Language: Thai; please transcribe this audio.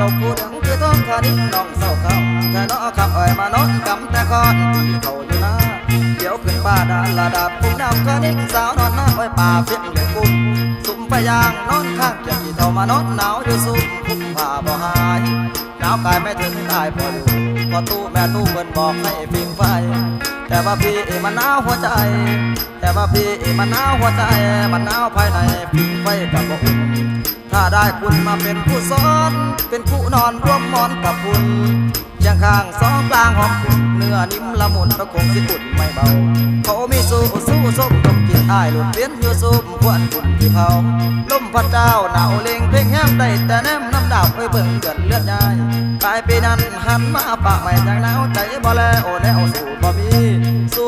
เป่าคูดังคือท้องคาดิ้งน้องเศร้าเขาแค่น้อคำเอ่ยมาน้องกำแต่คอนที่เขาอยู่นาเดี๋ยวขึ้นป้าดาลาดาบคุ้มนำคาดิ้งสาวนอนน้าไว้ป่าเฟี้ยงเด็กกุ้มสุ่มไปยางนอนข้างเกียงที่เท่ามานอนหนาวอยู่สุ่มคุ้มผ้าบ่หายหนาวกายไม่ถึงตายพอดูพอตู้แม่ตู้เปิดบอกให้ปิงไฟ แต่ว่าพี่มันหนาวหัวใจ แต่ว่าพี่มันหนาวหัวใจ มันหนาวภายในปิงไฟกับบ่อุ่นถ้าได้คุณมาเป็นผู้สอน เป็นคู่นอนร่วมหมอนกับคุณเคียงข้างสองกลางหอมคุณเนื้อนิ่มละมุนระคงสิอุ่นไม่เบาเขามีสู้สู้ส้มต้มกินอ้ายหลุดเวียนอยู่ซุ่มควนคุณที่เผาลมพัดเจ้าหนาวเลงเพ่งแห้งได้แต่แนมน้ำดาวไปเบิ่งเกิดเลือดยาย กลายปีนั้นหันมาปะไม่จังหนาวใจบ่แลโอแนวสู่บ่มีสู